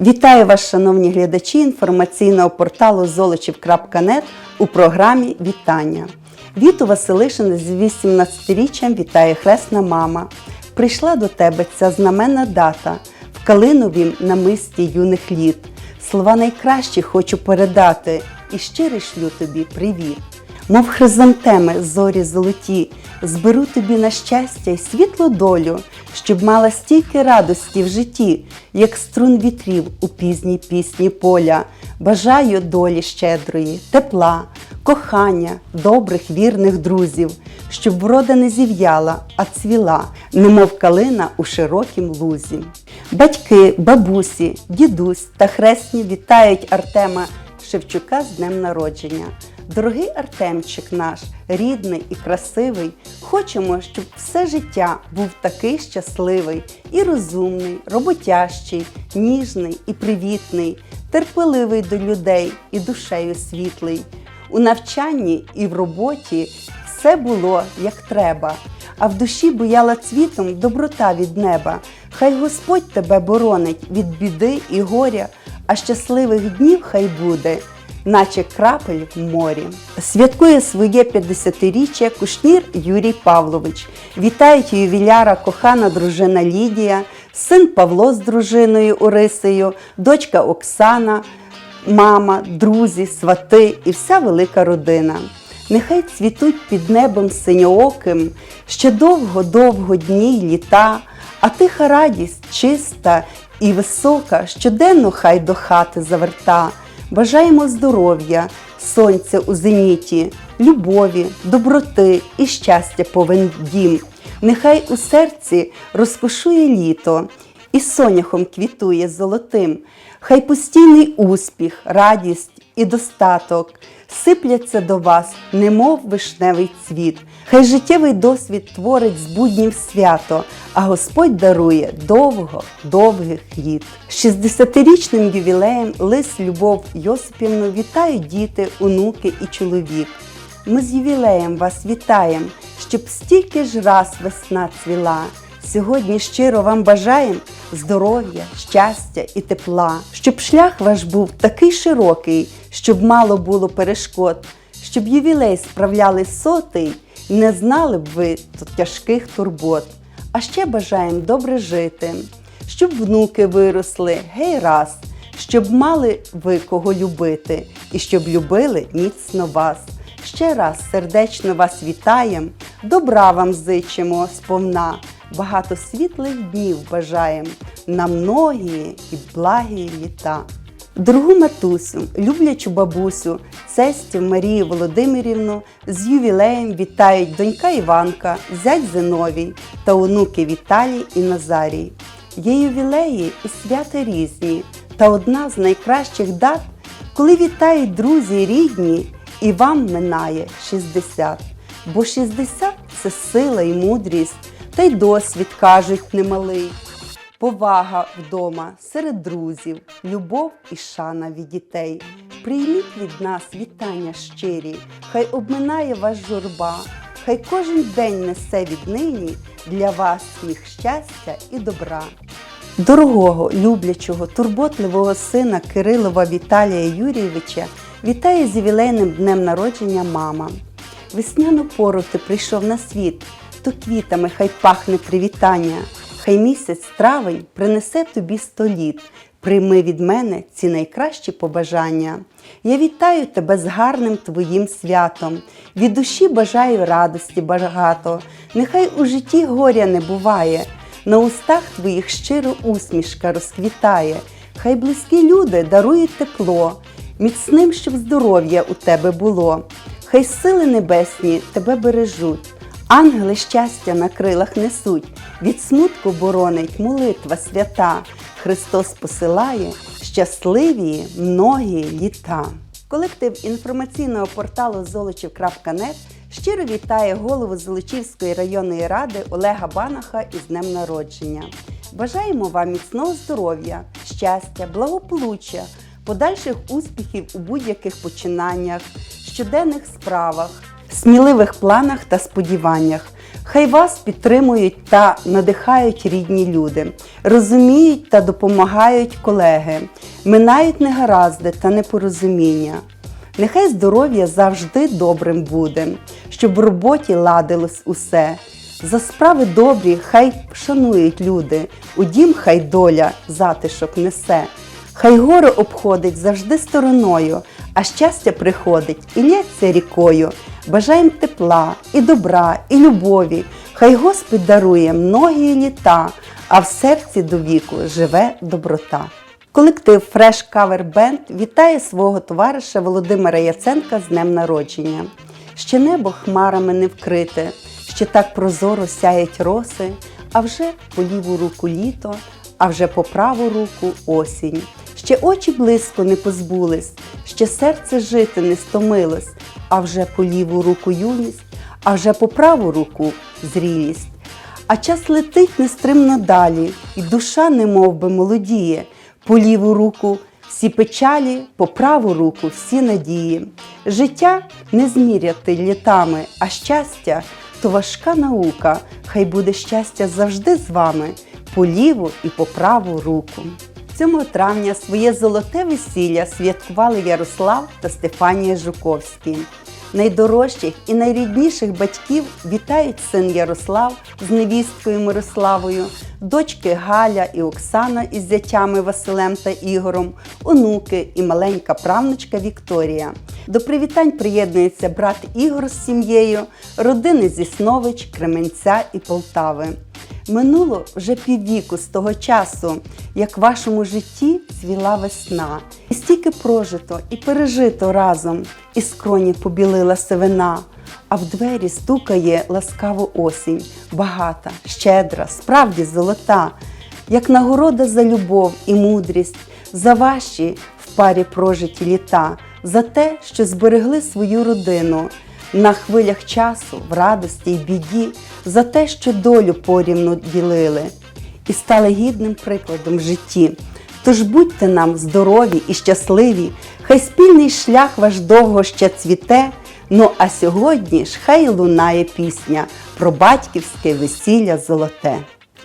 Вітаю вас, шановні глядачі інформаційного порталу золочів.нет у програмі Вітання. Віту Василишин з 18-річчям вітає хресна мама. Прийшла до тебе ця знаменна дата в Калиновім намисті юних літ. Слова найкращі хочу передати і щирий шлю тобі привіт. Мов хризантеми, зорі золоті, зберу тобі на щастя й світлу долю, щоб мала стільки радості в житті, як струн вітрів у пізній пісні поля. Бажаю долі щедрої, тепла, кохання, добрих вірних друзів, щоб врода не зів'яла, а цвіла, немов калина у широкім лузі. Батьки, бабусі, дідусь та хресні вітають Артема Шевчука з днем народження. Дорогий Артемчик наш, рідний і красивий, хочемо, щоб все життя був такий щасливий і розумний, роботящий, ніжний і привітний, терпеливий до людей і душею світлий. У навчанні і в роботі все було як треба, а в душі буяла цвітом доброта від неба. Хай Господь тебе боронить від біди і горя, а щасливих днів хай буде наче крапель в морі. Святкує своє 50-річчя кушнір Юрій Павлович. Вітають ювіляра кохана дружина Лідія, син Павло з дружиною Орисею, дочка Оксана, мама, друзі, свати і вся велика родина. Нехай цвітуть під небом синьооким ще довго-довго дні й літа, а тиха радість чиста і висока щоденно хай до хати заверта. Бажаємо здоров'я, сонця у зеніті, любові, доброти і щастя повен дім. Нехай у серці розкошує літо і соняхом квітує золотим. Хай постійний успіх, радість і достаток сипляться до вас, немов вишневий цвіт. Хай життєвий досвід творить з буднів свято, а Господь дарує довго, довгих літ. З 60-річним ювілеєм Лис Любов Йосипівну вітають діти, онуки і чоловік. Ми з ювілеєм вас вітаємо, щоб стільки ж раз весна цвіла. Сьогодні щиро вам бажаємо здоров'я, щастя і тепла, щоб шлях ваш був такий широкий, щоб мало було перешкод, щоб ювілей справляли сотий, не знали б ви тяжких турбот. А ще бажаємо добре жити, щоб внуки виросли, гей раз, щоб мали ви кого любити, і щоб любили міцно вас. Ще раз сердечно вас вітаємо, добра вам зичимо сповна, багато світлих днів бажаєм на многії і благі літа. Дорогу матусю, люблячу бабусю, цестю Марію Володимирівну з ювілеєм вітають донька Іванка, зять Зиновій та онуки Віталій і Назарій. Є ювілеї і свята різні, та одна з найкращих дат, коли вітають друзі рідні, і вам минає 60. Бо 60 – це сила і мудрість, та й досвід кажуть немалий. Повага вдома серед друзів, любов і шана від дітей. Прийміть від нас вітання щирі, хай обминає вас журба, хай кожен день несе віднині для вас їх щастя і добра. Дорогого, люблячого, турботливого сина Кирилова Віталія Юрійовича вітає з ювілейним днем народження мама. Весняну пору ти прийшов на світ, то квітами хай пахне привітання. Хай місяць травень принесе тобі сто літ. Прийми від мене ці найкращі побажання. Я вітаю тебе з гарним твоїм святом. Від душі бажаю радості багато. Нехай у житті горя не буває. На устах твоїх щиро усмішка розквітає. Хай близькі люди дарують тепло, міцним, щоб здоров'я у тебе було. Хай сили небесні тебе бережуть. Ангели щастя на крилах несуть, від смутку боронить молитва свята. Христос посилає щасливі многі літа. Колектив інформаційного порталу золочів.нет щиро вітає голову Золочівської районної ради Олега Банаха із днем народження. Бажаємо вам міцного здоров'я, щастя, благополуччя, подальших успіхів у будь-яких починаннях, щоденних справах сміливих планах та сподіваннях. Хай вас підтримують та надихають рідні люди, розуміють та допомагають колеги, минають негаразди та непорозуміння. Нехай здоров'я завжди добрим буде, щоб в роботі ладилось усе. За справи добрі хай шанують люди, у дім хай доля затишок несе. Хай горе обходить завжди стороною, а щастя приходить і лється рікою. Бажаєм тепла, і добра, і любові. Хай Господь дарує многі літа, а в серці до віку живе доброта. Колектив Fresh Cover Band вітає свого товариша Володимира Яценка з днем народження. Ще небо хмарами не вкрите, ще так прозоро сяють роси, а вже по ліву руку літо, а вже по праву руку осінь. Ще очі близько не позбулись, ще серце жити не стомилось, а вже по ліву руку юність, а вже по праву руку зрілість. А час летить нестримно далі, і душа немов би молодіє, по ліву руку всі печалі, по праву руку всі надії. Життя не зміряти літами, а щастя то важка наука. Хай буде щастя завжди з вами, по ліву і по праву руку. 7 травня своє золоте весілля святкували Ярослав та Стефанія Жуковські. Найдорожчих і найрідніших батьків вітають син Ярослав з невісткою Мирославою, дочки Галя і Оксана із зятями Василем та Ігором, онуки і маленька правнучка Вікторія. До привітань приєднується брат Ігор з сім'єю, родини зі Снович, Кременця і Полтави. Минуло вже піввіку з того часу, як в вашому житті цвіла весна, і прожито і пережито разом, і скроні побілила сивина, а в двері стукає ласкаво осінь, багата, щедра, справді золота, як нагорода за любов і мудрість, за ваші в парі прожиті літа, за те, що зберегли свою родину на хвилях часу, в радості й біді, за те, що долю порівну ділили, і стали гідним прикладом в житті. Тож будьте нам здорові і щасливі, хай спільний шлях ваш довго ще цвіте. Ну а сьогодні ж хай лунає пісня про батьківське весілля золоте.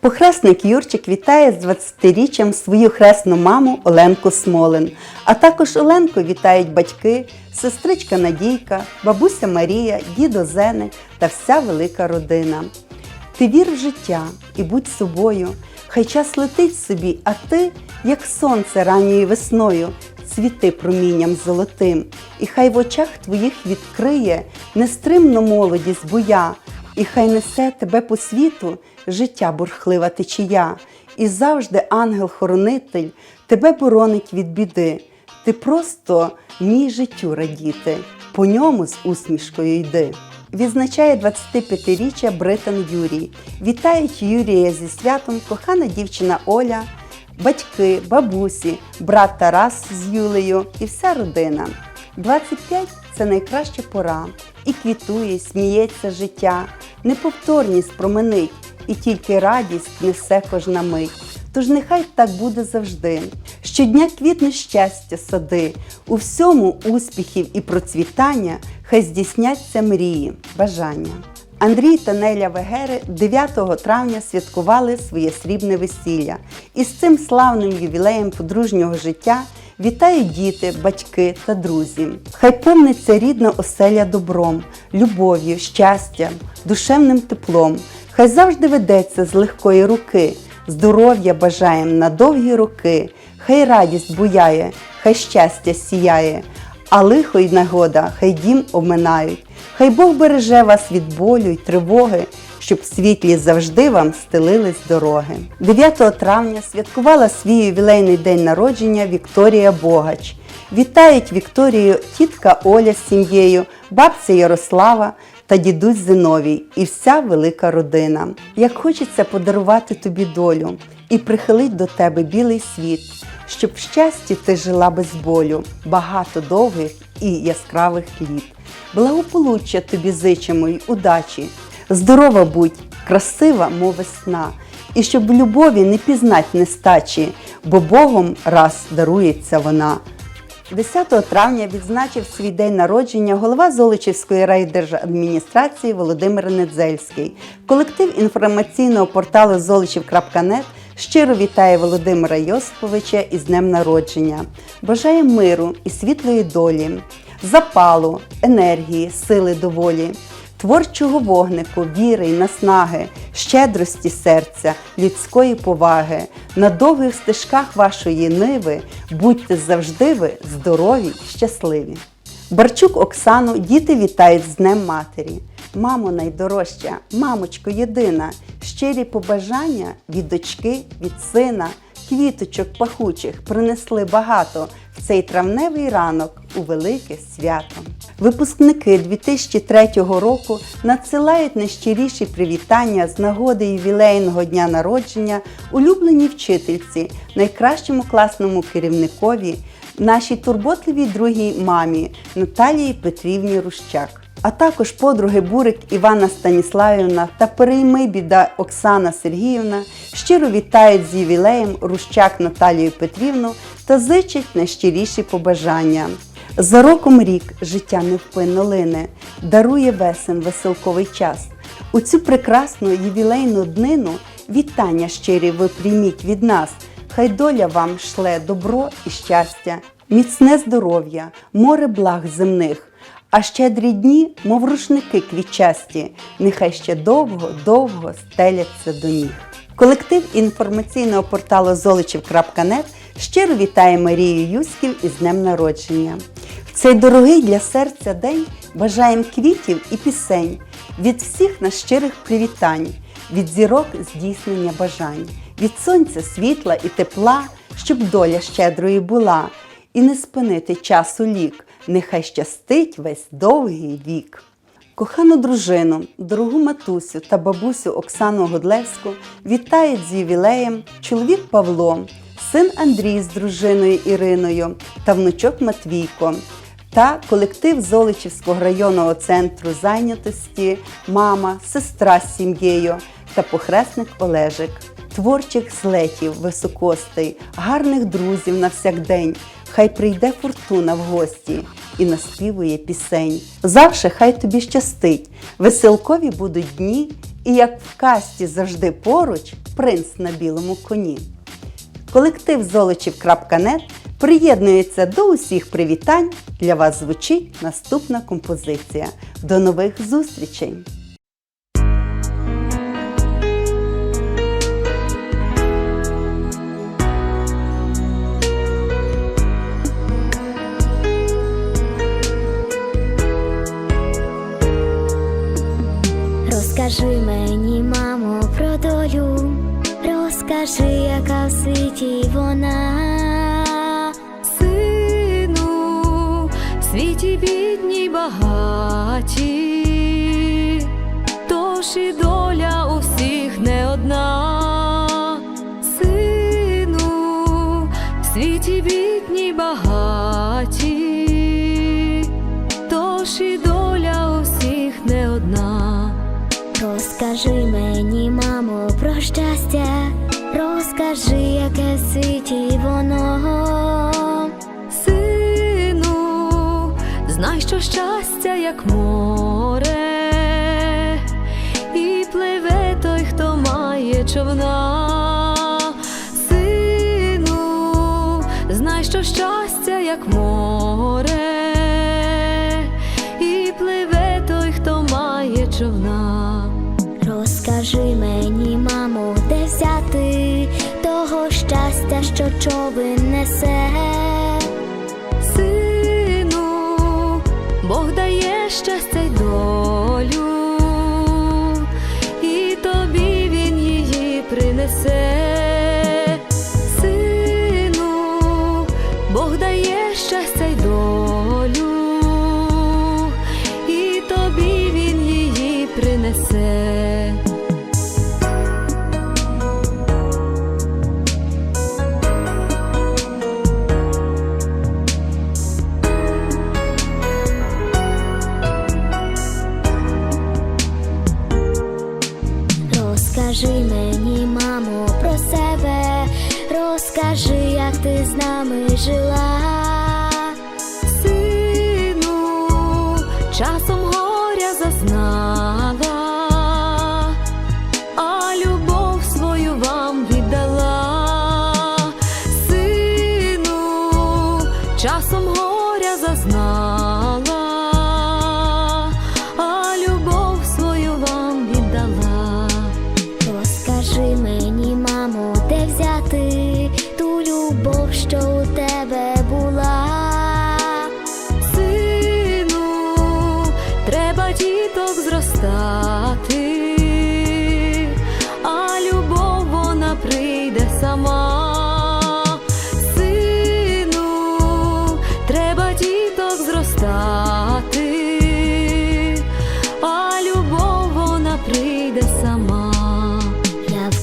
Похресник Юрчик вітає з 20-річчям свою хресну маму Оленку Смолин. А також Оленку вітають батьки, сестричка Надійка, бабуся Марія, дідо Зеник та вся велика родина. Ти вір в життя і будь собою, хай час летить собі, а ти, як сонце ранньою весною, цвіти промінням золотим, і хай в очах твоїх відкриє нестримно молодість буя, і хай несе тебе по світу життя бурхлива течія, і завжди ангел-хоронитель тебе боронить від біди. Ти просто мій життю радіти, по ньому з усмішкою йди. Відзначає 25-річчя Британ Юрій. Вітають Юрія зі святом, кохана дівчина Оля, батьки, бабусі, брат Тарас з Юлею і вся родина. 25 це найкраща пора, і квітує, сміється життя, неповторність променить, і тільки радість несе кожна мить. Тож нехай так буде завжди. Щодня квітне щастя сади, у всьому успіхів і процвітання, хай здійсняться мрії, бажання. Андрій та Неля Вегери 9 травня святкували своє срібне весілля. І з цим славним ювілеєм подружнього життя вітають діти, батьки та друзі. Хай повниться рідна оселя добром, любов'ю, щастям, душевним теплом. Хай завжди ведеться з легкої руки. Здоров'я бажаєм на довгі роки, хай радість буяє, хай щастя сіяє, а лихо й нагода, хай дім обминають, хай Бог береже вас від болю й тривоги, щоб світлі завжди вам стелились дороги. 9 травня святкувала свій ювілейний день народження Вікторія Богач. Вітають Вікторію тітка Оля з сім'єю, бабця Ярослава та дідусь Зиновій і вся велика родина. Як хочеться подарувати тобі долю і прихилить до тебе білий світ, щоб в щасті ти жила без болю, багато довгих і яскравих літ. Благополуччя тобі зичимо й удачі, здорова будь, красива, мов весна, і щоб в любові не пізнать нестачі, бо Богом раз дарується вона. 10 травня відзначив свій день народження голова Золочівської райдержадміністрації Володимир Недзельський. Колектив інформаційного порталу золочів.нет щиро вітає Володимира Йосиповича із днем народження. Бажає миру і світлої долі, запалу, енергії, сили доволі творчого вогнику, віри й наснаги, щедрості серця, людської поваги. На довгих стежках вашої ниви будьте завжди ви здорові, щасливі. Барчук Оксану діти вітають з Днем Матері. Мамо найдорожча, мамочко єдина, щирі побажання від дочки, від сина, квіточок пахучих принесли багато в цей травневий ранок у велике свято. Випускники 2003 року надсилають найщиріші привітання з нагоди ювілейного дня народження улюбленій вчительці, найкращому класному керівникові, нашій турботливій другій мамі Наталії Петрівні Рущак. А також подруги Бурик Івана Станіславівна та перейми біда Оксана Сергіївна щиро вітають з ювілеєм Рущак Наталію Петрівну та зичать найщиріші побажання. За роком рік життя невпинно лине, дарує весен веселковий час. У цю прекрасну ювілейну днину вітання щирі ви прийміть від нас. Хай доля вам шле добро і щастя, міцне здоров'я, море благ земних. А щедрі дні, мов рушники квітчасті, нехай ще довго-довго стеляться до ніг. Колектив інформаційного порталу золочів.нет щиро вітає Марію Юськів із днем народження. В цей дорогий для серця день бажаємо квітів і пісень, від всіх на щирих привітань, від зірок здійснення бажань, від сонця світла і тепла, щоб доля щедрою була, і не спинити часу лік, нехай щастить весь довгий вік. Кохану дружину, дорогу матусю та бабусю Оксану Годлевську вітають з ювілеєм чоловік Павло, син Андрій з дружиною Іриною та внучок Матвійко та колектив Золочівського районного центру зайнятості, мама, сестра з сім'єю та похресник Олежик. Творчих злетів, високостей, гарних друзів на всякдень. Хай прийде фортуна в гості і наспівує пісень. Завше хай тобі щастить, веселкові будуть дні, і як в касті завжди поруч принц на білому коні. Колектив Золочів.нет приєднується до усіх привітань. Для вас звучить наступна композиція. До нових зустрічей! Розкажи мені, мамо, про долю, розкажи, яка в світі вона. Сину, в світі бідні багаті, тож і доля у всіх не одна. Розкажи, яке ситі воно. Сину, знай, що щастя, як море, і пливе той, хто має човна. Щастя, що човен несе. Сину, Бог дає щастя й долю, і тобі він її принесе. Розкажи мені, мамо, про себе, розкажи, як ти з нами жила.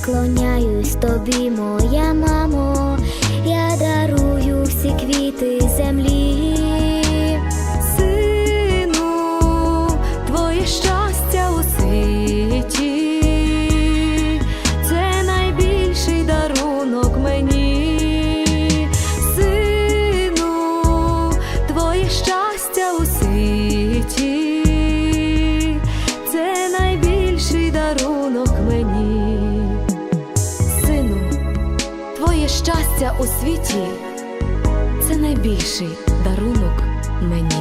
Я тобі, моя мамо, я дарую всі квіти землі. Твоє щастя у світі це найбільший дарунок мені.